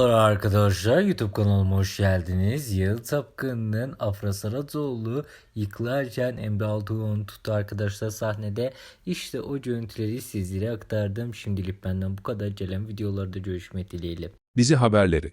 Merhaba Arkadaşlar YouTube kanalıma hoş geldiniz. Yağız Tapkın'ın Afra Saratoğlu yıkılarken Emre Altuğ'un tuttu arkadaşlar sahnede. İşte o görüntüleri sizlere aktardım. Şimdilik benden bu kadar. Gelen videolarda görüşmek dileğiyle. Dizi haberleri